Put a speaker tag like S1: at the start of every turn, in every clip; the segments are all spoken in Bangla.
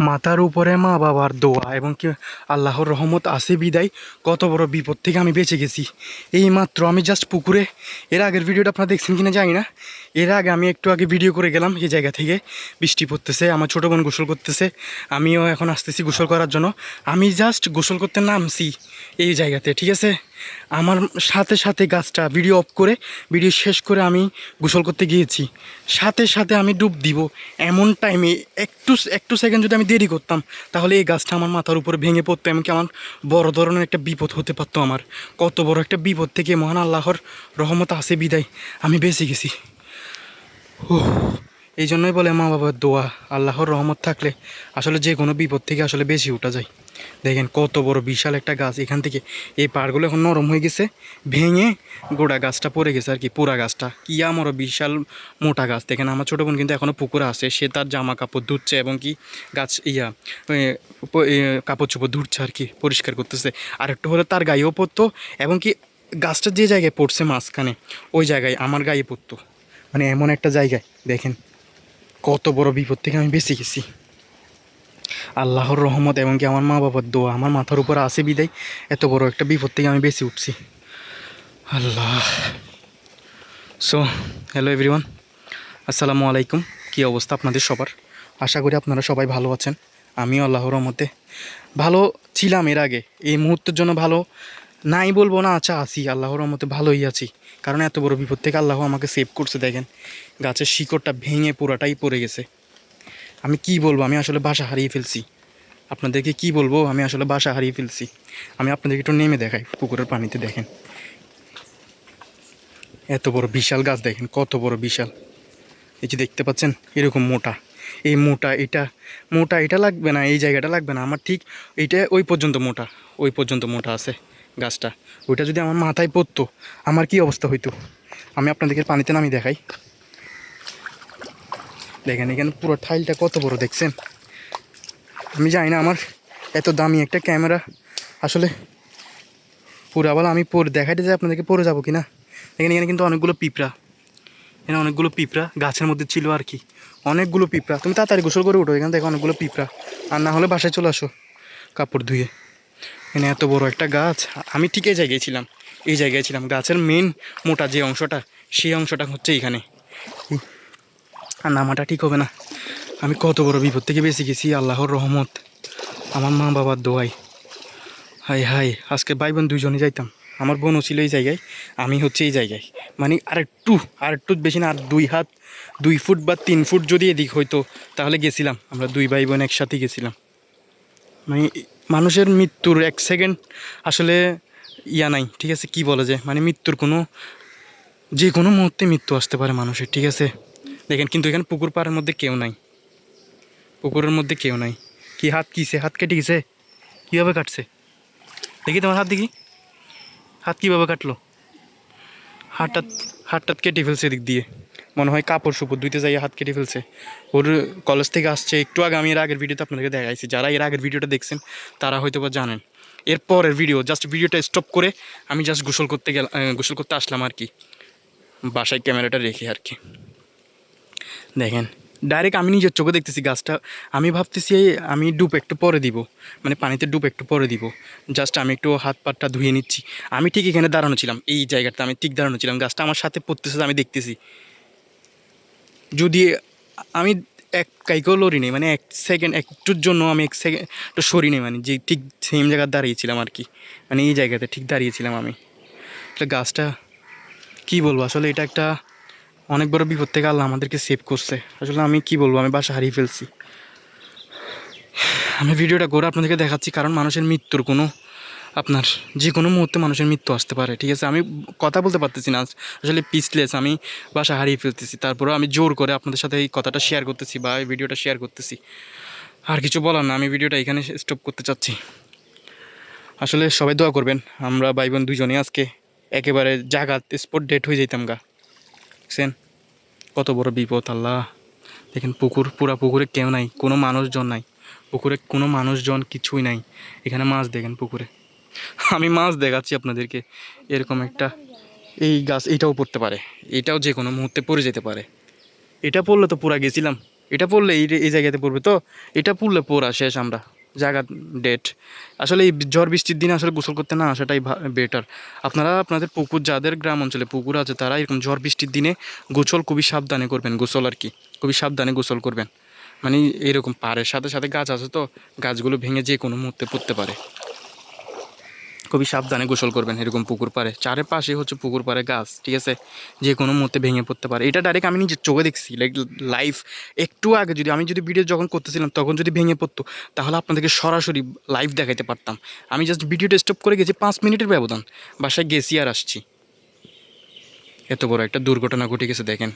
S1: মাথার উপরে মা বাবার দোয়া এবং কি আল্লাহর রহমত আসে বিদায়। কত বড় বিপদ থেকে আমি বেঁচে গেছি। এই মাত্র আমি জাস্ট পুকুরে। এর আগের ভিডিওটা আপনারা দেখছেন কিনা জানি না। এর আগে আমি একটু আগে ভিডিও করে গেলাম এই জায়গা থেকে। বৃষ্টি পড়তেছে, আমার ছোটো বোন গোসল করতেছে। আমিও এখন আসতেছি গোসল করার জন্য। আমি জাস্ট গোসল করতে নামছি এই জায়গাতে, ঠিক আছে? আমার সাথে সাথে গাছটা ভিডিও অফ করে ভিডিও শেষ করে আমি গোসল করতে গিয়েছি। সাথে সাথে আমি ডুব দিব এমন টাইমে একটু একটু সেকেন্ড যদি আমি দেরি করতাম, তাহলে এই গাছটা আমার মাথার উপরে ভেঙে পড়তো, এমনকি আমার বড় ধরনের একটা বিপদ হতে পারতো আমার। কত বড় একটা বিপদ থেকে মহান আল্লাহর রহমত আসে বিদায়। আমি বেঁচে গেছি। ও এই জন্যই বলে মা বাবার দোয়া, আল্লাহর রহমত থাকলে আসলে যে কোনো বিপদ থেকে আসলে বেশি উঠা যায়। দেখেন কত বড় বিশাল একটা গাছ। এখান থেকে এই পাড়গুলো এখন নরম হয়ে গেছে, ভেঙে গোড়া গাছটা পড়ে গেছে আর কি পুরা গাছটা। কি আমারও বিশাল মোটা গাছ। দেখেন আমার ছোটো বোন কিন্তু এখনও পুকুরে আছে, সে তার জামা কাপড় ধুচ্ছে এবং কি গাছ ইয়া কাপড় চোপড় ধুচ্ছে আর কি, পরিষ্কার করতেছে। আর একটু হলে তার গায়েও পড়তো এবং কি গাছটা যে জায়গায় পড়ছে মাঝখানে, ওই জায়গায় আমার গায়ে পড়তো। মানে এমন একটা জায়গায়, দেখেন কত বড় বিপদ থেকে আমি বেঁচে গেছি। আল্লাহর রহমত এবং কি আমার মা বাবার দোয়া, আমার মাথার উপর আসে বিদায়। এত বড় একটা বিপদ থেকে আমি বেঁচে উঠছি। আল্লাহ। সো হ্যালো এভরিওয়ান আসসালামু আলাইকুম। কী অবস্থা আপনাদের সবার? আশা করি আপনারা সবাই ভালো আছেন। আমিও আল্লাহর রহমতে ভালো ছিলাম এর আগে। এই মুহূর্তের জন্য ভালো নাই বলব না আচ্ছা আছি। আল্লাহর রহমতে ভালোই আছি। কারণ এত বড় বিপদ থেকে আল্লাহ আমাকে সেভ করছে, দেখেন। গাছের শিকড়টা ভেঙে পুরাটাই পড়ে গেছে। আমি কি বলব? আমি আসলে বাসা হারিয়ে ফেলছি। আপনাদেরকে কি বলব? আমি আসলে বাসা হারিয়ে ফেলছি। আমি আপনাদেরকে একটু নেমে দেখাই, পুকুরের পানিতে দেখেন। এত বড় বিশাল গাছ দেখেন, কত বড় বিশাল। এই যে দেখতে পাচ্ছেন, এরকম মোটা। এই মোটা এটা মোটা এটা লাগবে না, এই জায়গাটা লাগবে না। আমার ঠিক এইটা ওই পর্যন্ত মোটা, ওই পর্যন্ত মোটা আছে গাছটা। ওইটা যদি আমার মাথায় পড়তো, আমার কি অবস্থা হইতো? আমি আপনাদেরকে পানিতে নামি দেখাই। দেখেন এখানে পুরো ঠাইলটা কত বড় দেখছেন? আমি জানি না আমার এত দামি একটা ক্যামেরা। আসলে পুরো আবার আমি পরে দেখাইতে যাই, আপনাদেরকে পরে যাব কি না এখানে এখানে কিন্তু অনেকগুলো পিঁপড়া। এখানে অনেকগুলো পিঁপড়া গাছের মধ্যে ছিল আর কি। অনেকগুলো পিঁপড়া। তুমি তাড়াতাড়ি গোসল করে উঠো, এখান থেকে অনেকগুলো পিঁপড়া। আর না হলে বাসায় চলে আসো, কাপড় ধুয়ে। এখানে এত বড় একটা গাছ। আমি ঠিক এই জায়গায় ছিলাম, এই জায়গায় ছিলাম। গাছের মেন মোটা যে অংশটা, সেই অংশটা হচ্ছে এইখানে আর নামাটা ঠিক হবে না। আমি কত বড় বিপদ থেকে বেঁচে গেছি, আল্লাহর রহমত। আমার মা বাবার দোয়াই। হাই হাই আজকে ভাই বোন দুইজনে যাইতাম। আমার বোনও ছিল এই জায়গায়, আমি হচ্ছে এই জায়গায়। মানে আর একটু আর একটু বেশি না আর দুই হাত, দুই ফুট বা তিন ফুট যদি এদিক হইতো, তাহলে গেছিলাম। আমরা দুই ভাই বোন একসাথে গেছিলাম। মানে মানুষের মৃত্যুর এক সেকেন্ড আসলে ইয়া নাই, ঠিক আছে? কি বলা যায়? মানে মৃত্যুর কোনো, যে কোনো মুহূর্তে মৃত্যু আসতে পারে মানুষের, ঠিক আছে? দেখেন, কিন্তু এখানে পুকুর পাড়ের মধ্যে কেউ নাই। পুকুরের মধ্যে কেউ নাই। কি হাত কিসে? হাত কেটে গেছে? কীভাবে কাটছে? দেখি তোমার হাত দেখি। হাত কীভাবে কাটলো? হাতটা হাতটা কেটে ফেলছে এদিক দিয়ে। মনে হয় কাপড় সুপড় ধুইতে যাই হাত কেটে ফেলছে। ওর কলেজ থেকে আসছে, একটু আগে আমি এর আগের ভিডিওতে আপনাদেরকে দেখাইছি। যারা এর আগের ভিডিওটা দেখছেন, তারা হয়তো বা জানেন এরপরের ভিডিও জাস্ট ভিডিওটা স্টপ করে আমি জাস্ট গোসল করতে গেলাম গোসল করতে আসলাম আর কি। বাসায় ক্যামেরাটা রেখে আর কি। দেখেন ডাইরেক্ট আমি নিজের চোখে দেখতেছি গাছটা। আমি ভাবতেছি আমি ডুব একটু পরে দিব। মানে পানিতে ডুব একটু পরে দিব। জাস্ট আমি একটু হাত পাটটা ধুয়ে নিচ্ছি। আমি ঠিক এখানে দাঁড়ানো ছিলাম। এই জায়গাটা আমি ঠিক দাঁড়ানো ছিলাম। গাছটা আমার সাথে পড়তেছে আমি দেখতেছি। যদি আমি এক কাইকেও লড়ি নেই মানে এক সেকেন্ড একটুর জন্য আমি এক সেকেন্ড একটু সরি নেই মানে যে ঠিক সেম জায়গায় দাঁড়িয়েছিলাম আর কি। মানে এই জায়গাতে ঠিক দাঁড়িয়েছিলাম আমি। আসলে গাছটা কি বলব? আসলে এটা একটা অনেক বড় বিপদ থেকে আল্লাহ আমাদেরকে সেভ করছে। আসলে আমি কি বলব? আমি বাসা হারিয়ে ফেলছি। আমি ভিডিওটা করে আপনাদেরকে দেখাচ্ছি কারণ মানুষের মৃত্যুর কোনো আপনার যে কোনো মুহূর্তে মানুষের মৃত্যু আসতে পারে, ঠিক আছে? আমি কথা বলতে পারতেছি না। আসলে পিসলেস আমি বাসা হারিয়ে ফেলতেছি। তারপরেও আমি জোর করে আপনাদের সাথে এই কথাটা শেয়ার করতেছি বা এই ভিডিওটা শেয়ার করতেছি। আর কিছু বলার না, আমি ভিডিওটা এখানে স্টপ করতে চাচ্ছি। আসলে সবাই দোয়া করবেন, আমরা ভাই বোন দুজনেই আজকে একেবারে জাগাত স্পট ডেট হয়ে যেতাম গা। দেখছেন? কত বড় বিপদ, আল্লাহ। দেখেন, পুকুর, পুরা পুকুরে কেউ নাই, কোনো মানুষজন নাই। পুকুরে কোনো মানুষজন কিছুই নাই। এখানে মাছ দেখেন পুকুরে। আমি মাছ দেখাচ্ছি আপনাদেরকে, এরকম একটা এই গাছ এটাও পড়তে পারে। এটাও যে কোনো মুহূর্তে পড়ে যেতে পারে। এটা পড়লে তো পুরা গেছিলাম। এটা পড়লে এই জায়গাতে পড়বে তো? এটা পড়লে পড়া শেষ আমরা। জায়গা ডেট আসলে এই ঝড় বৃষ্টির দিনে আসলে গোসল করতে না সেটাই বেটার আপনারা আপনাদের পুকুর, যাদের গ্রাম অঞ্চলে পুকুর আছে তারা এরকম ঝড় বৃষ্টির দিনে গোসল খুবই সাবধানে করবেন, গোসল আর কি। খুবই সাবধানে গোসল করবেন। মানে এরকম পাড়ের সাথে সাথে গাছ আছে তো, গাছগুলো ভেঙে যে কোনো মুহূর্তে পড়তে পারে। খুবই সাবধানে গোসল করবেন এরকম পুকুর পাড়ে। চারিপাশে হচ্ছে পুকুর পাড়ে গাছ, ঠিক আছে? যে কোনো মুহূর্তে ভেঙে পড়তে পারে। এটা ডাইরেক্ট আমি নিজের চোখে দেখছি লাইক লাইভ একটু আগে যদি, আমি যদি ভিডিও যখন করতেছিলাম, তখন যদি ভেঙে পড়তো, তাহলে আপনাদেরকে সরাসরি লাইভ দেখাইতে পারতাম। আমি জাস্ট ভিডিওটা স্টপ করে গেছি, পাঁচ মিনিটের ব্যবধান। বাসায় গেছি আর আসছি। এত বড় একটা দুর্ঘটনা ঘটে গেছে, দেখেন।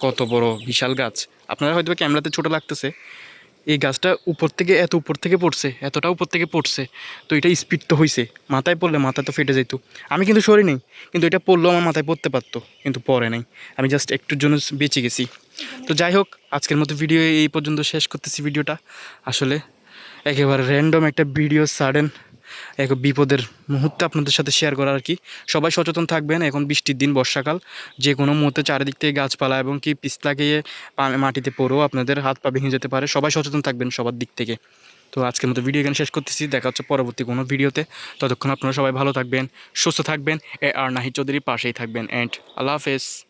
S1: কত বড় বিশাল গাছ। আপনারা হয়তো ক্যামেরাতে ছোটো লাগতেছে এই গাছটা উপর থেকে, এত উপর থেকে পড়ছে, এতটা উপর থেকে পড়ছে। তো এটা স্পিড তো হয়েছে মাথায় পড়লে মাথা তো ফেটে যেত আমি কিন্তু সরি নেই, কিন্তু এটা পড়লেও আমার মাথায় পড়তে পারতো, কিন্তু পরে নাই। আমি জাস্ট একটুর জন্য বেঁচে গেছি। তো যাই হোক, আজকের মতো ভিডিও এই পর্যন্ত শেষ করতেছি ভিডিওটা। আসলে একেবারে র্যান্ডম একটা ভিডিও সাডেন এক বিপদের মুহূর্তে আপনাদের সাথে শেয়ার করা আর কি। সবাই সচেতন থাকবেন, এখন বৃষ্টির দিন, বর্ষাকাল। যে কোনো মুহূর্তে চারিদিক থেকে গাছপালা এবং কি পিছলা গিয়ে মাটিতে পড়েও আপনাদের হাত পা ভেঙে যেতে পারে। সবাই সচেতন থাকবেন সবার দিক থেকে। তো আজকের মতো ভিডিও এখানে শেষ করতেছি। দেখা হচ্ছে পরবর্তী কোনো ভিডিওতে ততক্ষণ আপনারা সবাই ভালো থাকবেন, সুস্থ থাকবেন। এ আর নাহি চৌধুরীর পাশেই থাকবেন। অ্যান্ড আল্লাহ হাফেজ।